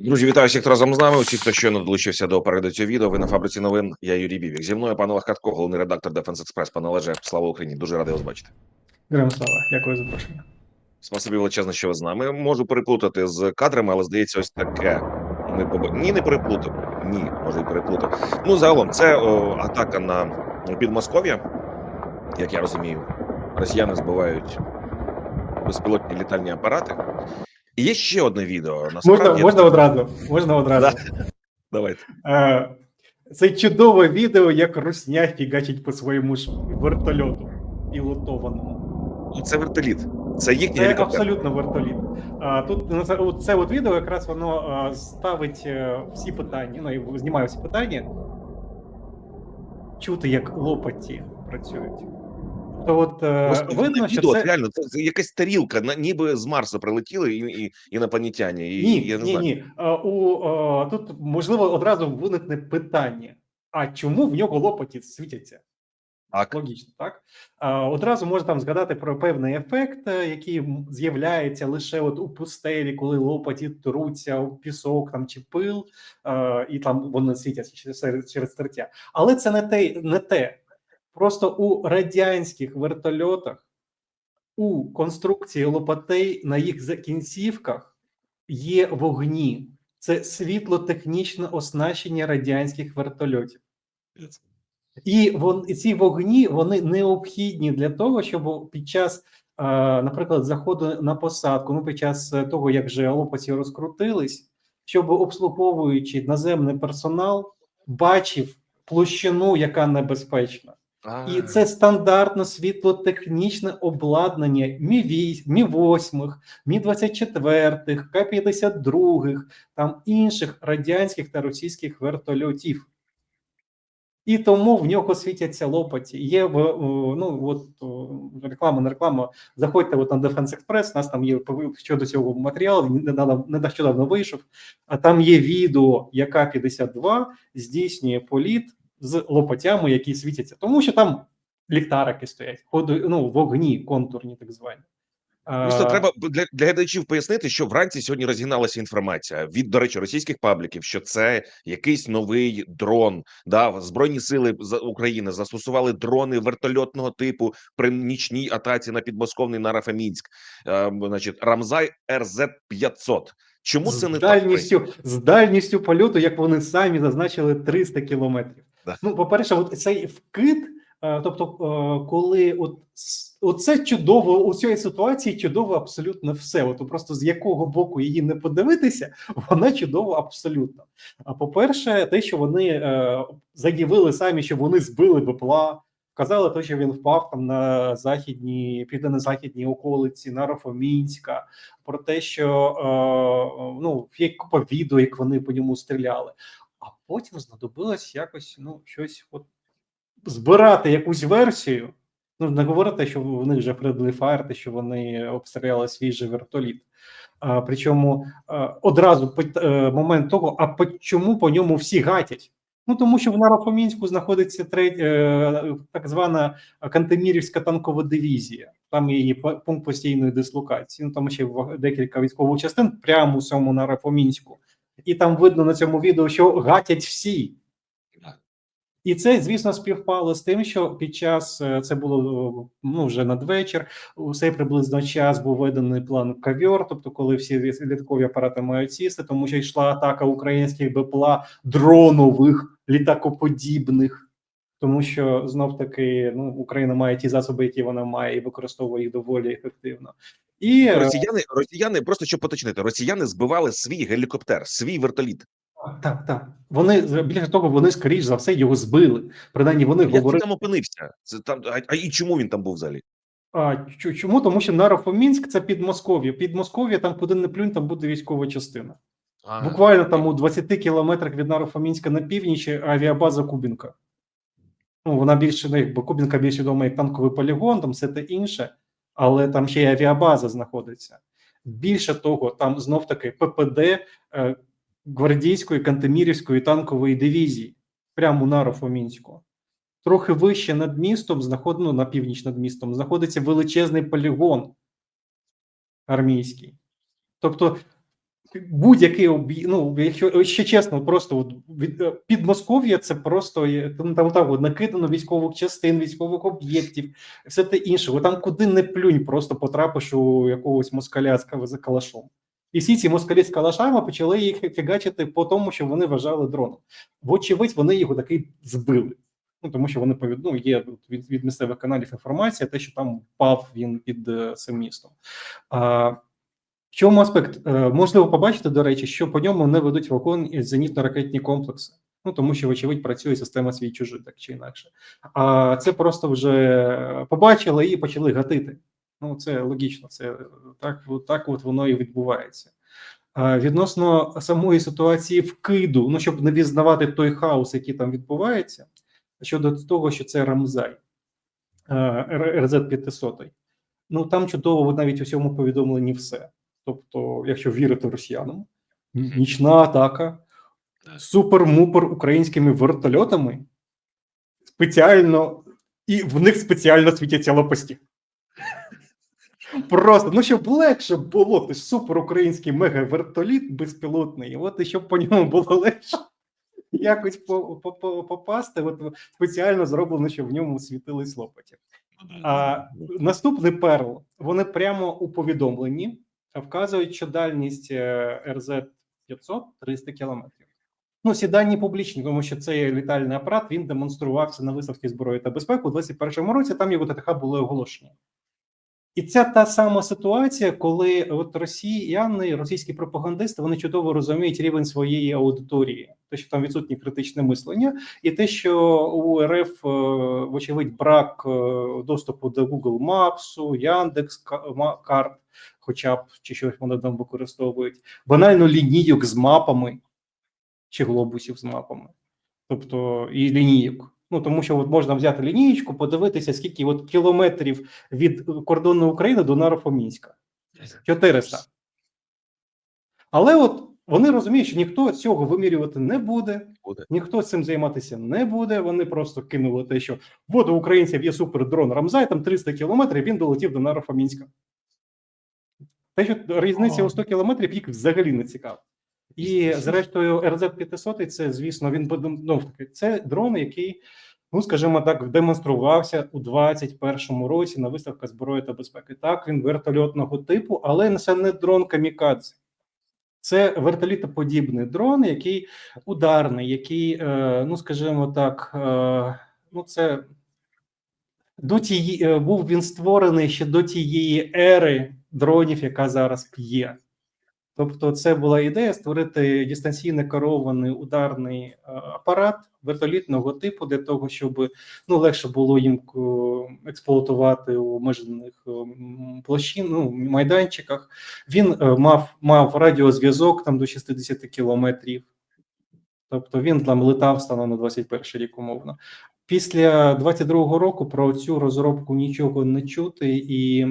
Друзі, вітаю всіх, хто разом з нами. Усіх, хто щойно долучився до перегляду цього відео. Ви на фабриці новин. Я Юрій Бібік. Зі мною пан Олег Катко, головний редактор Дефенс Експрес. Пане Олеже, слава Україні. Дуже радий вас бачити. Героям слава, дякую за запрошення. Спасибі величезне, що ви з нами. Можу переплутати з кадрами, але здається, ось таке. Ми поб... Ні, не переплутав. Ні, може і переплутав. Ну, загалом, це о, атака на Підмосков'я. Як я розумію, росіяни збивають безпілотні літальні апарати. І є ще одне відео. Можна, можна одразу. Можна одразу. давайте. Це чудове відео, як русня фігачить по своєму ж вертольоту пілотованому. Це вертоліт. Це їхній Це абсолютно вертоліт. А тут це- от відео якраз воно ставить е, всі питання, ну знімає всі питання. Чути, як лопаті працюють. То от е, Просто видно, що відео, це. реально це, якась тарілка, на, ніби з Марса прилетіли і, і інопланетяні. І, Ні, я не ні, знаю. ні. У а, тут можливо одразу виникне питання: а чому в нього лопаті світяться? Так. Логічно, так? Одразу можна там згадати про певний ефект, е, який з'являється лише от у пустелі, коли лопаті труться у пісок там чи пил, е, і там вони світяться через, через тертя. Але це не те, не те. Просто у радянських вертольотах, у конструкції лопатей на їх закінцівках є вогні. Це світлотехнічне оснащення радянських вертольотів. І вон, ці вогні вони необхідні для того, щоб під час, наприклад, заходу на посадку, ну під час того, як вже лопаті розкрутились, щоб обслуговуючи наземний персонал, бачив площину, яка небезпечна. І це стандартно світлотехнічне обладнання Мі 8 Мі 8 Мі 24 К-52, там інших радянських та російських вертольотів. І тому в нього світяться лопаті. Є ну от реклама не реклама. Заходьте от на Defense Express, у нас там є щодо цього матеріал, нещодавно вийшов. А там є відео, яка 52 здійснює політ з лопатями, які світяться, тому що там ліхтарики стоять, ходи, ну, вогні контурні, так звані. Просто треба для, для глядачів пояснити, що вранці сьогодні розігналася інформація від, до речі, російських пабліків, що це якийсь новий дрон. Да, збройні сили України застосували дрони вертольотного типу при нічній атаці на підмосковний Нарафамінськ. Е, значить, Рамзай РЗ 500 Чому з це не так? дальністю, з дальністю польоту, як вони самі зазначили, 300 кілометрів. Да. Ну, по-перше, от цей вкид, е, тобто, е, коли от оце чудово у цій ситуації чудово абсолютно все. От просто з якого боку її не подивитися, вона чудово абсолютно. А по-перше, те, що вони е, заявили самі, що вони збили БПЛА, Казали те, що він впав там на західній, південно-західній околиці Нарофомінська, про те, що ну є купа відео, як вони по ньому стріляли. А потім знадобилось якось ну щось от збирати якусь версію. Ну не говорити, що в них вже friendly fire, те, що вони обстріляли свіжий вертоліт. А, причому е, одразу пит- е, момент того, а по чому по ньому всі гатять? Ну тому що в Нарофомінську знаходиться треть, е, так звана Кантемірівська танкова дивізія. Там її пункт постійної дислокації. Ну там ще декілька військових частин прямо у цьому Нарофомінську. І там видно на цьому відео, що гатять всі. І це, звісно, співпало з тим, що під час е, це було ну вже надвечір. У цей приблизно час був виданий план кавьор, тобто, коли всі літакові апарати мають сісти, тому що йшла атака українських БПЛА дронових літакоподібних. Тому що знов таки ну Україна має ті засоби, які вона має, і використовує їх доволі ефективно. І е, Росіяни, росіяни, просто щоб поточнити, росіяни збивали свій гелікоптер, свій вертоліт. так, так вони більше того, вони скоріш за все його збили. Принаймні вони Як він говорили. там опинився? Це там, а, а і чому він там був взагалі? А чому? Тому що Нарофомінськ це Підмосков'я. Підмосков'я там куди не плюнь, там буде військова частина. А, Буквально там у 20 кілометрах від Нарофомінська на північ авіабаза Кубінка. Ну, вона більше, ну, якби Кубінка більш відома як танковий полігон, там все те інше, але там ще й авіабаза знаходиться. Більше того, там знов таки ППД е, гвардійської Кантемірівської танкової дивізії, прямо у Нарофомінську. Трохи вище над містом, знаход... ну, на північ над містом, знаходиться величезний полігон армійський. Тобто будь-який об'є- ну, якщо ще чесно, просто от від е, Підмосков'я це просто є- там, там так от накидано військових частин, військових об'єктів, все те інше. От Там куди не плюнь, просто потрапиш у якогось москаля з калашом. І всі ці москалі з калашами почали їх фігачити по тому, що вони вважали дроном. Вочевидь, вони його таки збили. Ну тому що вони ну, є від, від місцевих каналів інформація, те, що там впав він під е, цим містом. А, в чому аспект? Е, Можливо побачити, до речі, що по ньому не ведуть вогонь і зенітно-ракетні комплекси. Ну тому що, вочевидь, працює система свій чужий, так чи інакше. А це просто вже побачили і почали гатити. Ну, це логічно, це так, так от воно і відбувається. А відносно самої ситуації вкиду, ну щоб не візнавати той хаос, який там відбувається, щодо того, що це Рамзай РЗ 500 Ну там чудово навіть у цьому повідомленні все. Тобто, якщо вірити росіянам, нічна атака, супер-мупер українськими вертольотами спеціально, і в них спеціально світяться лопасті. Просто, ну щоб легше було, ти ж супер український мега-вертоліт безпілотний, от і щоб по ньому було легше якось по, по, по, попасти, от спеціально зроблено, щоб в ньому світились лопаті. А наступний перл. Вони прямо у повідомленні вказують, що дальність РЗ 500 300 кілометрів. Ну, ці дані публічні, тому що цей літальний апарат він демонструвався на виставці зброї та безпеки у 2021 році. Там його ТТХ були оголошені. І це та сама ситуація, коли от росіяни, російські пропагандисти, вони чудово розуміють рівень своєї аудиторії, те, що там відсутнє критичне мислення, і те, що у РФ, е, вочевидь, брак е, доступу до Google Maps, Яндекс карт, хоча б чи щось вони там використовують, банально лінійок з мапами чи глобусів з мапами, тобто і лінійок. Ну тому що от можна взяти лінієчку, подивитися, скільки от кілометрів від кордону України до Нарофомінська. 400. Але от вони розуміють, що ніхто цього вимірювати не буде, Буде. ніхто цим займатися не буде. Вони просто кинули те, що от у українців є супердрон Рамзай, там 300 кілометрів, він долетів до Нарофомінська. Те, що різниця у 100 кілометрів, їх взагалі не цікаво. І зрештою, РЗ 500 це, звісно, він ну, це дрон, який, ну скажімо так, демонструвався у 21-му році на виставках зброї та безпеки. Так, він вертольотного типу, але це не дрон камікадзе. Це вертолітоподібний дрон, який ударний, який, е, ну скажімо так, е, ну це до тієї е, був він створений ще до тієї ери дронів, яка зараз є. Тобто, це була ідея створити дистанційно керований ударний е, апарат вертолітного типу для того, щоб ну легше було їм е, експлуатувати у обмежених площин, ну, майданчиках. Він мав мав радіозв'язок там до 60 кілометрів. Тобто він там летав станом на 21 рік умовно. Після 22-го року про цю розробку нічого не чути і.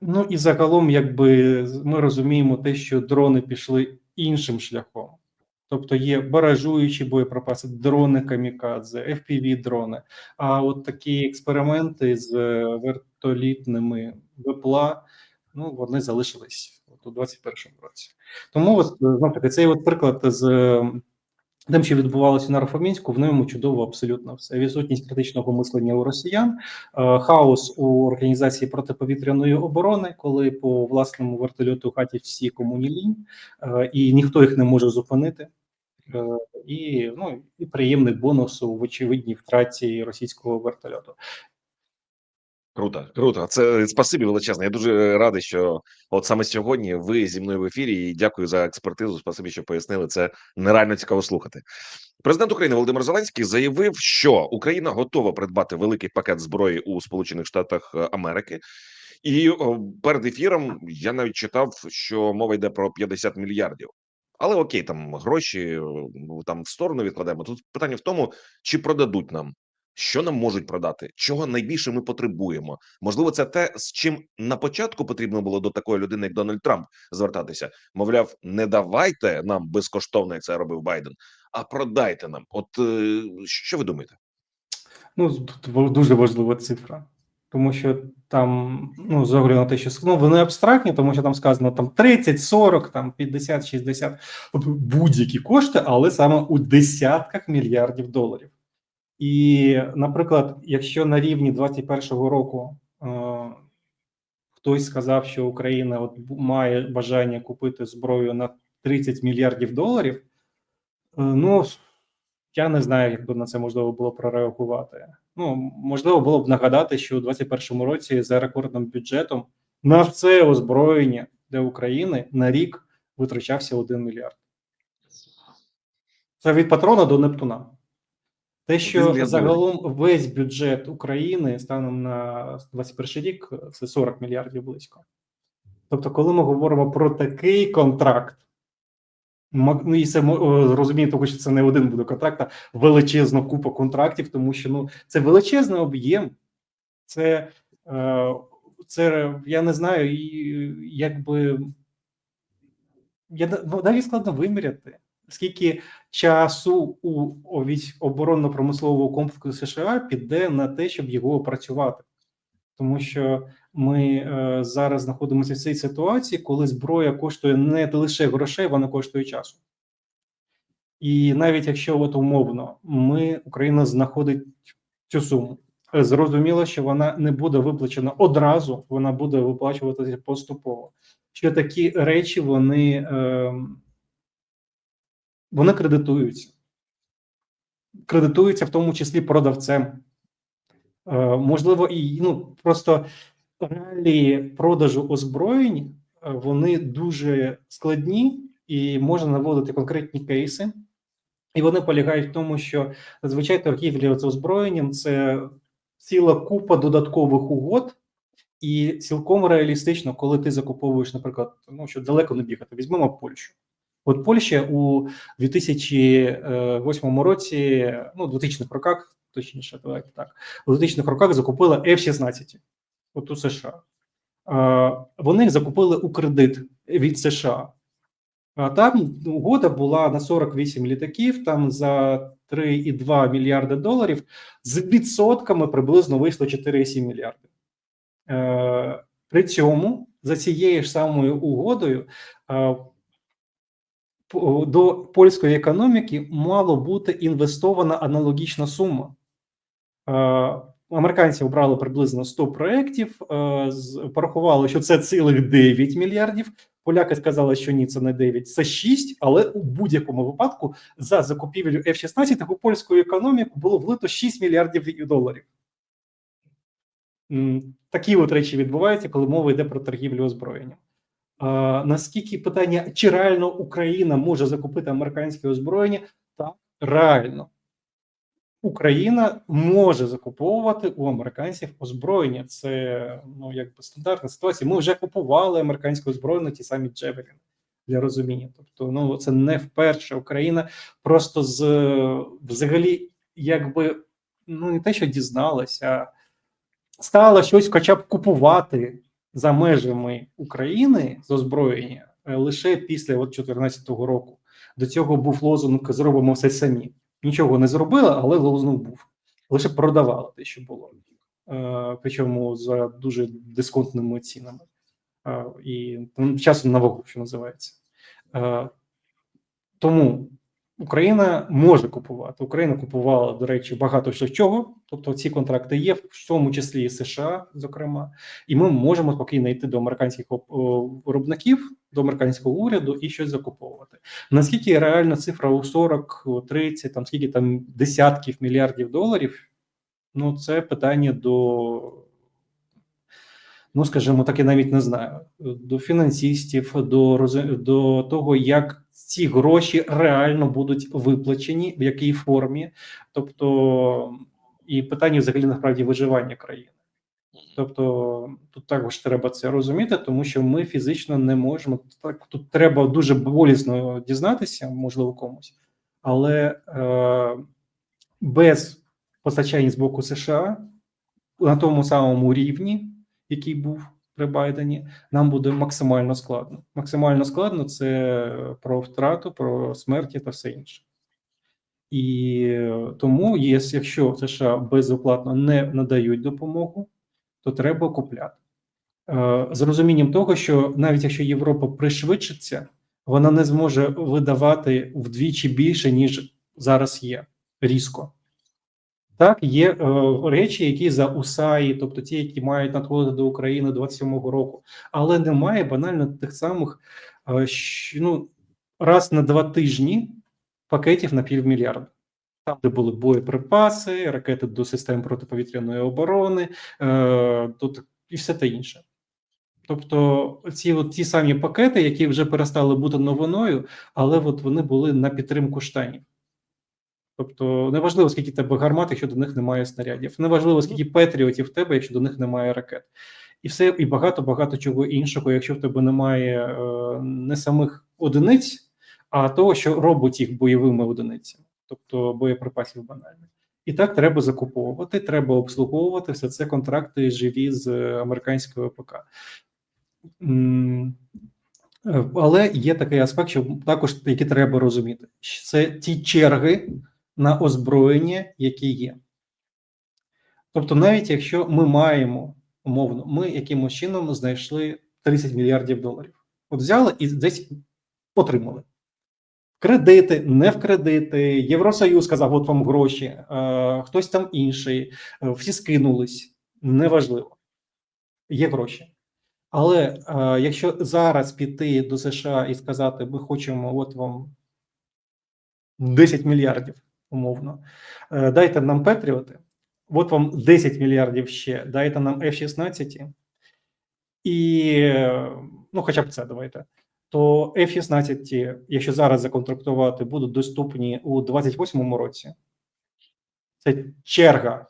Ну і загалом, якби ми розуміємо те, що дрони пішли іншим шляхом. Тобто є баражуючі боєприпаси, дрони камікадзе, fpv дрони. А от такі експерименти з е, вертолітними ВПЛА, ну вони залишились от у 21-му році. Тому от знов таки цей от приклад з е, тим, що відбувалося на Рафамінську, в ньому чудово абсолютно все. Відсутність критичного мислення у росіян, е, хаос у організації протиповітряної оборони, коли по власному вертольоту хаті всі комунілі, е, і ніхто їх не може зупинити. Е, І ну і приємний бонус у очевидній втраті російського вертольоту. Круто, круто. Це спасибі величезне. Я дуже радий, що от саме сьогодні ви зі мною в ефірі. І дякую за експертизу. Спасибі, що пояснили. Це нереально цікаво слухати. Президент України Володимир Зеленський заявив, що Україна готова придбати великий пакет зброї у Сполучених Штатах е, Америки. І перед ефіром я навіть читав, що мова йде про 50 мільярдів. Але окей, там гроші ну, там в сторону відкладаємо. Тут питання в тому, чи продадуть нам що нам можуть продати, чого найбільше ми потребуємо. Можливо, це те, з чим на початку потрібно було до такої людини, як Дональд Трамп, звертатися. Мовляв, не давайте нам безкоштовно, як це робив Байден, а продайте нам. От е, що ви думаєте? Ну тут дуже важлива цифра. тому що там, ну, з огляду на те, що ну, вони абстрактні, тому що там сказано там 30, 40, там 50, 60, тобто будь-які кошти, але саме у десятках мільярдів доларів. І, наприклад, якщо на рівні 21-го року е, хтось сказав, що Україна от має бажання купити зброю на 30 мільярдів доларів, е, ну я не знаю, як би на це можливо було прореагувати. Ну можливо, було б нагадати, що у 2021 році за рекордним бюджетом на все озброєння для України на рік витрачався 1 мільярд. Це від патрона до Нептуна. Те, що загалом весь бюджет України станом на 21 рік це 40 мільярдів близько. Тобто, коли ми говоримо про такий контракт, ну і це мо- розумієте, тому що це не один буде контракт, а величезна купа контрактів, тому що ну це величезний об'єм, це, е, це я не знаю, якби я ну, навіть складно виміряти, скільки часу у оборонно-промислового комплексу США піде на те, щоб його опрацювати. Тому що ми е, зараз знаходимося в цій ситуації, коли зброя коштує не лише грошей, вона коштує часу. І навіть якщо от умовно ми Україна знаходить цю суму, зрозуміло, що вона не буде виплачена одразу, вона буде виплачуватися поступово. Що такі речі вони, е, вони кредитуються, кредитуються в тому числі продавцем. Е, можливо, і ну просто реалії продажу озброєнь е, вони дуже складні і можна наводити конкретні кейси. І вони полягають в тому, що зазвичай торгівля з озброєнням це ціла купа додаткових угод, і цілком реалістично, коли ти закуповуєш, наприклад, ну що далеко не бігати, візьмемо Польщу. От Польща у 2008 році, ну, 2000-х роках, точніше, давайте так, у 2000-х роках закупила F-16 от у США. Вони закупили у кредит від США. Там угода була на 48 літаків, там за 3,2 мільярди доларів, з відсотками приблизно вийшло 4,7 мільярди. Е, При цьому за цією ж самою угодою е, до польської економіки мало бути інвестована аналогічна сума. Американці обрали приблизно 100 проєктів, порахували, що це цілих 9 мільярдів. Поляки сказали, що ні, це не 9, це 6, але у будь-якому випадку за закупівлю F-16 у польську економіку було влито 6 мільярдів доларів. Такі от речі відбуваються, коли мова йде про торгівлю озброєнням. Наскільки питання, чи реально Україна може закупити американське озброєння? Так, реально. Україна може закуповувати у американців озброєння. Це ну якби стандартна ситуація. Ми вже купували американське озброєння, ті самі Джевеліни для розуміння. Тобто, ну це не вперше Україна просто з взагалі, якби ну не те, що дізналася, стала щось, хоча б купувати за межами України з озброєння е, лише після от 2014 року. До цього був лозунг зробимо все самі. Нічого не зробили, але лозунг був. Лише продавали те, що було. Е, причому за дуже дисконтними цінами. Е, і ну, часом на вагу, що називається. Тому Україна може купувати. Україна купувала, до речі, багато що чого. Тобто ці контракти є, в тому числі і США, зокрема, і ми можемо спокійно йти до американських виробників, до американського уряду і щось закуповувати. Наскільки реальна цифра у 40, у 30, там скільки там десятків мільярдів доларів? Ну, це питання до, ну скажімо так, я навіть не знаю, до фінансистів, до, до того, як ці гроші реально будуть виплачені, в якій формі, тобто, і питання взагалі насправді виживання країни. Тобто тут також треба це розуміти, тому що ми фізично не можемо так. Тут треба дуже болісно дізнатися, можливо, комусь, але е, без постачання з боку США на тому самому рівні, який був при Байдені, нам буде максимально складно. Максимально складно це про втрату, про смерті та все інше. І тому, єс, якщо США безоплатно не надають допомогу, то треба купляти. Е, З розумінням того, що навіть якщо Європа пришвидшиться, вона не зможе видавати вдвічі більше, ніж зараз є різко. Так, є е, речі, які за УСАї, тобто ті, які мають надходити до України 27-го року, але немає банально тих самих е, щ- ну, раз на два тижні пакетів на півмільярда. Там, де були боєприпаси, ракети до систем протиповітряної оборони, е, тут і все те інше. Тобто, ці от ті самі пакети, які вже перестали бути новиною, але от вони були на підтримку штанів. Тобто, неважливо, скільки тебе гармат, якщо до них немає снарядів, неважливо, скільки петріотів в тебе, якщо до них немає ракет, і все, і багато багато чого іншого, якщо в тебе немає е, не самих одиниць, а того, що робить їх бойовими одиницями, тобто боєприпасів банальних. І так треба закуповувати, треба обслуговувати все це контракти живі з американського ПК. Е, Але є такий аспект, що також який треба розуміти. Це ті черги на озброєння, які є. Тобто, навіть якщо ми маємо умовно, ми якимось чином знайшли 30 мільярдів доларів, от взяли і десь отримали. Кредити, не в кредити, Євросоюз сказав, от вам гроші, е, хтось там інший, е, всі скинулись, неважливо. Є гроші. Але е, якщо зараз піти до США і сказати, ми хочемо, от вам 10 мільярдів, умовно, е, дайте нам Петріоти, от вам 10 мільярдів ще, дайте нам F-16, і е, ну, хоча б це давайте. То F-16, якщо зараз законтрактувати, будуть доступні у 28-му році. Це черга,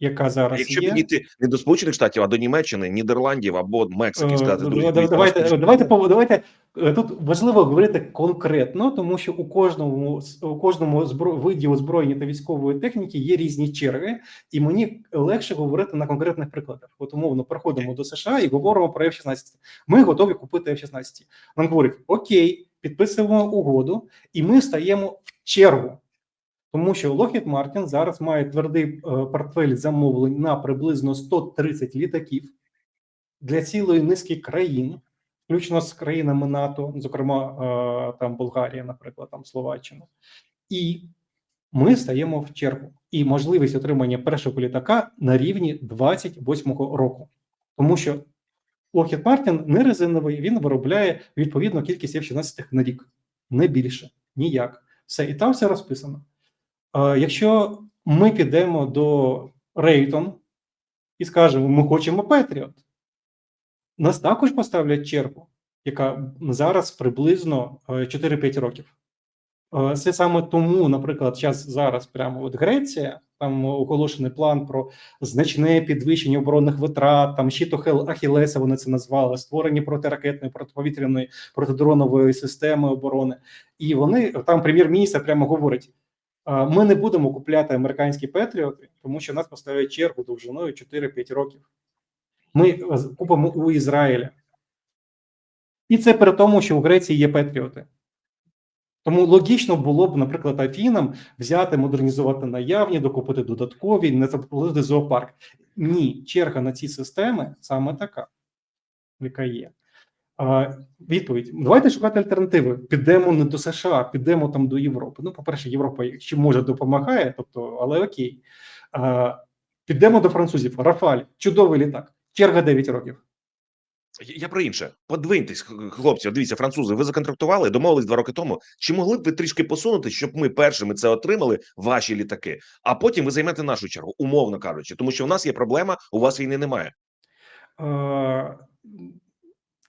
яка зараз Якщо є. підійти не до Сполучених Штатів, а до Німеччини, Нідерландів або Мексики, Е, сказати, друзі, давайте, нас давайте, давайте е, тут важливо говорити конкретно, тому що у кожному у кожному збро, виді озброєння та військової техніки є різні черги, і мені легше говорити на конкретних прикладах. От умовно приходимо до США і говоримо про F-16. Ми готові купити F-16. Нам говорять: Окей, підписуємо угоду, і ми стаємо в чергу. Тому що Lockheed Martin зараз має твердий е, портфель замовлень на приблизно 130 літаків для цілої низки країн, включно з країнами НАТО, зокрема е, там Болгарія, наприклад, там Словаччина, і ми стаємо в чергу. І можливість отримання першого літака на рівні 28-го року, тому що Lockheed Martin не резиновий, він виробляє відповідну кількість F-16 на рік, не більше, ніяк. Все, і там все розписано. Е, якщо ми підемо до Рейтон і скажемо, ми хочемо Петріот, нас також поставлять чергу, яка зараз приблизно е, 4-5 років. Е, Це саме тому, наприклад, час зараз прямо от Греція, там оголошений план про значне підвищення оборонних витрат, там щиту Хел- Ахілеса вони це назвали, створення протиракетної, протиповітряної, протидронової системи оборони. І вони там прем'єр-міністр прямо говорить: «А, ми не будемо купляти американські Петріоти, тому що нас поставить чергу довжиною 4-5 років. Ми е, купимо у Ізраїля. І це при тому, що у Греції є Петріоти. Тому логічно було б, наприклад, Афінам взяти, модернізувати наявні, докупити додаткові, не заплатити зоопарк. Ні, черга на ці системи саме така, яка є. Відповідь: давайте шукати альтернативи. Підемо не до США, підемо там до Європи. Ну, по-перше, Європа ще може допомагає, тобто, але окей. Підемо до французів. Рафаль, чудовий літак. Черга 9 років. Я- про інше. Подвиньтесь, хлопці. Дивіться, французи, ви законтрактували, домовились два роки тому. Чи могли б ви трішки посунути, щоб ми першими це отримали, ваші літаки, а потім ви займете нашу чергу, умовно кажучи, тому що в нас є проблема, у вас війни немає.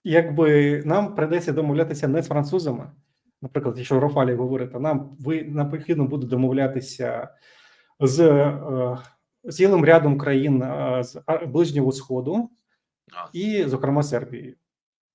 Якби нам прийдеться домовлятися не з французами, наприклад, якщо Рафалі говорити, нам ви необхідно буде домовлятися з е, цілим рядом країн е, з ближнього сходу і, зокрема, Сербією.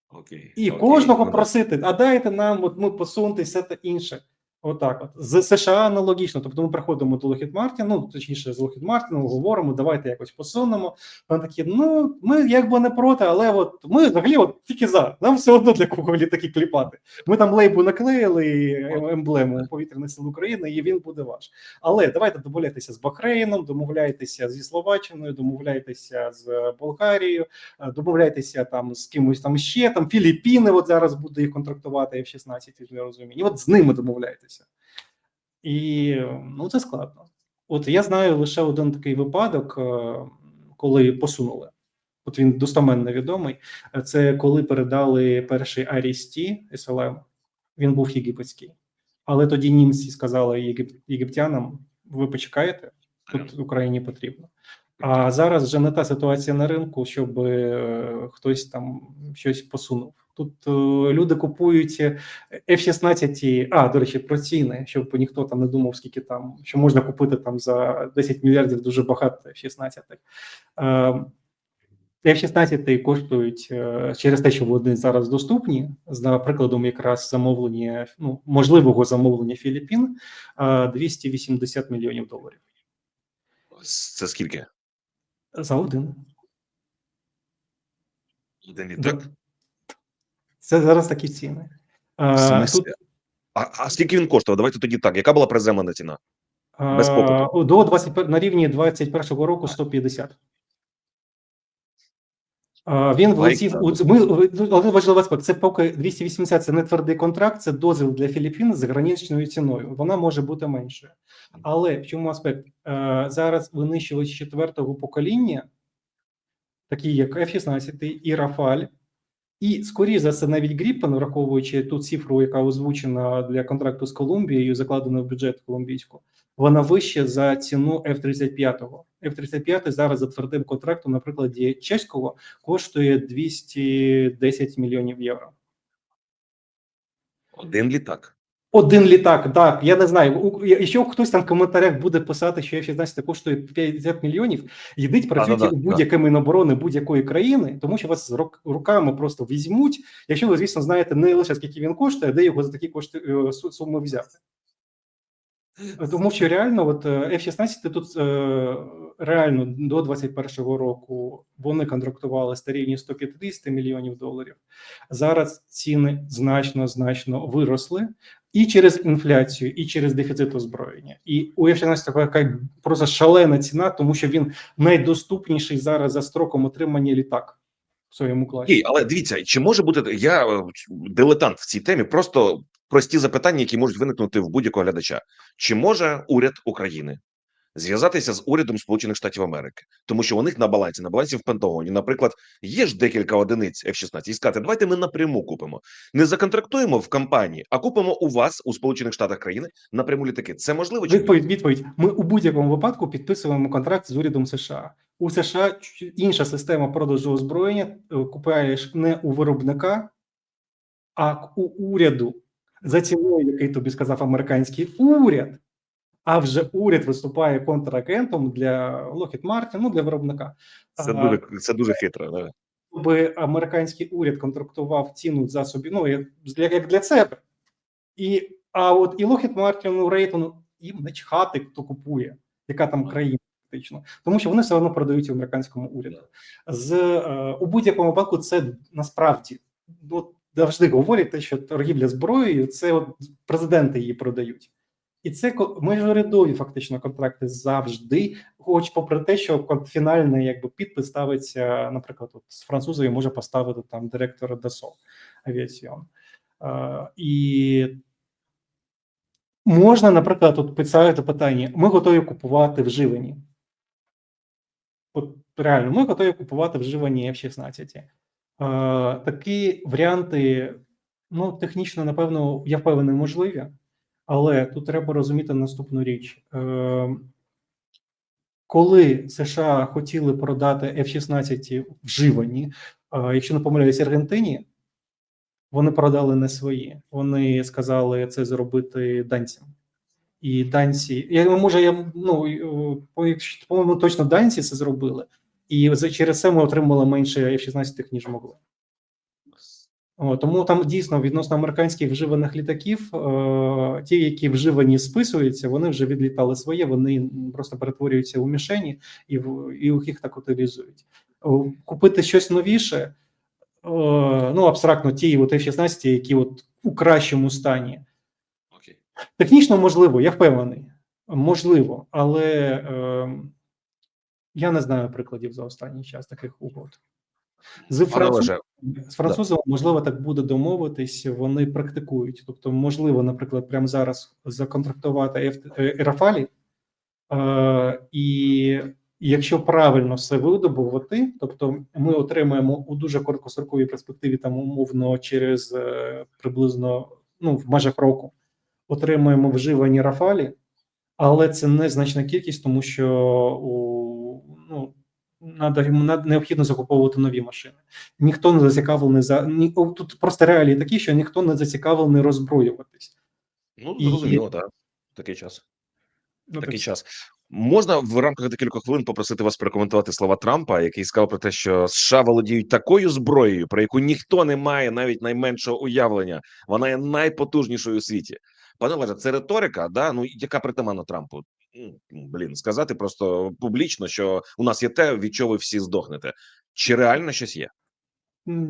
окей. І окей. кожного окей. просити, а дайте нам, от ми посунутися та інше. Отак, от з США аналогічно. Тобто ми приходимо до Lockheed Martin, ну точніше з Lockheed Martin, говоримо, давайте якось посунемо. Вони такі, ну ми якби не проти, але от ми взагалі от тільки за. Нам все одно для кого літаки кліпати. Ми там лейбу наклеїли ем- емблему повітряних сил України, і він буде ваш. Але давайте домовляйтеся з Бахрейном, домовляйтеся зі Словаччиною, домовляйтеся з Болгарією, е, домовляйтеся там з кимось там ще. Там Філіппіни, от зараз буде їх контрактувати F-16, я розумію. І от з ними домовляйтеся. І ну це складно. От я знаю лише один такий випадок, е, коли посунули. От він достоменно відомий. Це коли передали перший Арісті СЛМ. Він був єгипетський. Але тоді німці сказали єгип... єгиптянам: ви почекаєте, тут Україні потрібно. А зараз вже не та ситуація на ринку, щоб е, хтось там щось посунув. Тут е, люди купують F-16, а до речі, про ціни, щоб ніхто там не думав, скільки там що можна купити там за 10 мільярдів дуже багато F-16. Е, F-16 коштують е, через те, що вони зараз доступні, за прикладом якраз замовлення, ну можливого замовлення Філіппін е, 280 мільйонів доларів Це скільки? за один. Один літак? Це зараз такі ціни. Е. Тут А, а скільки він коштував? Давайте тоді так. Яка була приземлена ціна? без попиту. до 21, на рівні 21-го року 150. Е, Він влетів у ми один важливий аспект. Це поки 280 це не твердий контракт, це дозвіл для Філіппін з граничною ціною. Вона може бути меншою. Але в чому аспект? Зараз винищувач четвертого покоління, такі як F-16 і Рафаль, і скоріше за це навіть Гріппен, враховуючи ту цифру, яка озвучена для контракту з Колумбією, закладена в бюджет колумбійську, вона вища за ціну F-35. F-35 зараз за твердим контрактом, на прикладі чеського, коштує 210 мільйонів євро. Один літак. Один літак, так, я не знаю. Якщо хтось там в коментарях буде писати, що F-16 коштує 50 мільйонів, йдіть працюйте у будь-яке Міноборони будь-якої країни, тому що вас рук- руками просто візьмуть, якщо ви, звісно, знаєте не лише скільки він коштує, а де його за такі кошти е, суми взяти. Тому що реально, от е, F-16 тут е, реально до 21-го року вони контрактували старі рівні 150 мільйонів доларів. Зараз ціни значно значно виросли і через інфляцію, і через дефіцит озброєння. І у F-16 така яка просто шалена ціна, тому що він найдоступніший зараз за строком отримання літак в своєму класі. Ні, але дивіться, чи може бути я е, дилетант в цій темі? Просто прості запитання, які можуть виникнути в будь-якого глядача. Чи може уряд України зв'язатися з урядом Сполучених Штатів Америки, тому що у них на балансі, на балансі в Пентагоні, наприклад, є ж декілька одиниць F-16, і сказати, давайте ми напряму купимо, не законтрактуємо в компанії, а купимо у вас у Сполучених Штатах країни напряму літаки. Це можливо чи? Відповідь, відповідь. Ми у будь-якому випадку підписуємо контракт з урядом США. У США інша система продажу озброєння. Е, Купуєш не у виробника, а у уряду за ціною, який тобі сказав американський уряд. А вже уряд виступає контрагентом для Lockheed Martin, ну для виробника. Це дуже це дуже хитро. Да? щоб американський уряд контрактував ціну за собі, ну як як для себе. І, а от і Lockheed Martin, ну, Raytheon, їм не чхати, хто купує, яка там країна фактично, тому що вони все одно продають американському уряду. З е, у будь-якому випадку це насправді ну, завжди говорять те, що торгівля зброєю це от президенти її продають. І це міжурядові фактично контракти завжди, хоч попри те, що фінальний якби підпис ставиться, наприклад, от з французою може поставити там директора Dassault Aviation. Е, і можна, наприклад, тут писати питання: ми готові купувати вживані. От реально, ми готові купувати вживані F-16. Е, такі варіанти, ну, технічно, напевно, я впевнений, можливі. Але тут треба розуміти наступну річ. Е, коли США хотіли продати F-16 вживані, е, якщо не помиляюсь, Аргентині, вони продали не свої. Вони сказали це зробити данцям. І данці, я може, я ну е, по-моєму, точно данці це зробили, і через це ми отримали менше F-16, ніж могли. Тому там дійсно відносно американських вживаних літаків, е, ті, які вживані списуються, вони вже відлітали своє, вони просто перетворюються у мішені і і їх так утилізують. Купити щось новіше, е, ну абстрактно, ті от F-16, які от у кращому стані. Окей. Технічно можливо, я впевнений. Можливо, але е, я не знаю прикладів за останній час таких угод. З Пане француз... Олеже, з французами можливо так буде домовитись. Вони практикують. Тобто, можливо, наприклад, прямо зараз законтрактувати е, Рафалі, е, і якщо правильно все видобувати, тобто ми отримаємо у дуже короткостроковій перспективі, там умовно через е, приблизно ну в межах року, отримаємо вживані Рафалі, але це незначна кількість, тому що у ну надо йому необхідно закуповувати нові машини. Ніхто не зацікавлений за ні тут просто реалії такі, що ніхто не зацікавлений роззброюватись. ну І- зрозуміло, так. Такий час. Ну, Такий так, час. Можна в рамках декількох хвилин попросити вас прокоментувати слова Трампа, який сказав про те, що США володіють такою зброєю, про яку ніхто не має навіть найменшого уявлення. Вона є найпотужнішою у світі. Пане Олеже, це риторика, да? ну яка притаманна Трампу? Ну, Блін, сказати просто публічно, що у нас є те, від чого ви всі здохнете. Чи реально щось є?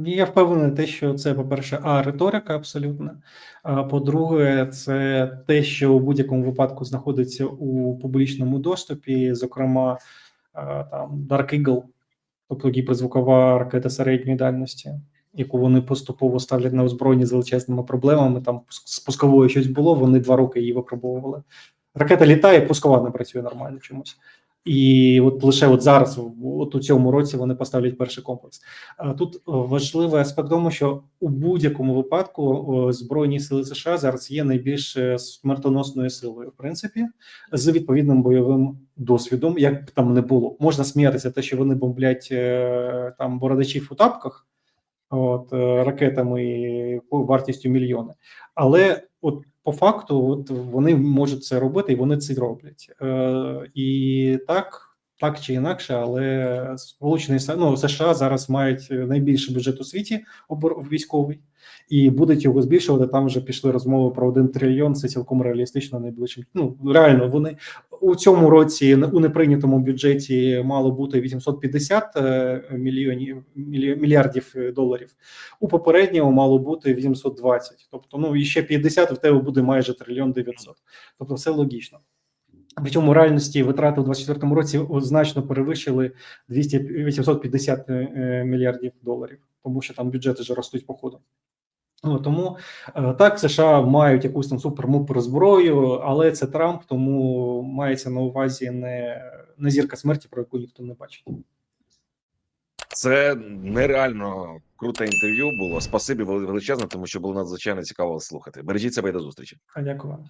Я впевнений, те, що це, по-перше, а риторика абсолютно. А по-друге, це те, що у будь-якому випадку знаходиться у публічному доступі, зокрема там Dark Eagle, тобто гіперзвукова ракета середньої дальності, яку вони поступово ставлять на озброєння з величезними проблемами. Там з щось було, вони два роки її випробовували. Ракета літає, пускова не працює нормально чомусь. І от лише от зараз, от у цьому році, вони поставлять перший комплекс. Тут важливий аспект тому, що у будь-якому випадку збройні сили США зараз є найбільш е, смертоносною силою, в принципі, з відповідним бойовим досвідом, як б там не було. Можна сміятися, те, що вони бомблять е, там бородачів у тапках, от е, ракетами вартістю мільйони, але от по факту, от вони можуть це робити, і вони це роблять. Е, і так. Так чи інакше, але Сполучені ну, США зараз мають найбільший бюджет у світі військовий, і будуть його збільшувати. Там вже пішли розмови про один трильйон. Це цілком реалістично найближчим. Ну реально, вони у цьому році у неприйнятому бюджеті мало бути 850 е, мільйонів мільярдів е, доларів. У попередньому мало бути 820. Тобто, ну і ще 50, в тебе буде майже трильйон 900. Тобто, все логічно. Причому в реальності витрати у 2024 році значно перевищили 200, 850 е, мільярдів доларів, тому що там бюджети вже ростуть по ходу. Ну, тому е, так США мають якусь там супермупер зброю, але це Трамп, тому мається на увазі не, не зірка смерті, про яку ніхто не бачить. Це нереально круте інтерв'ю було. Спасибі вели- величезне, тому що було надзвичайно цікаво слухати. Бережіть себе і до зустрічі. Дякую вам.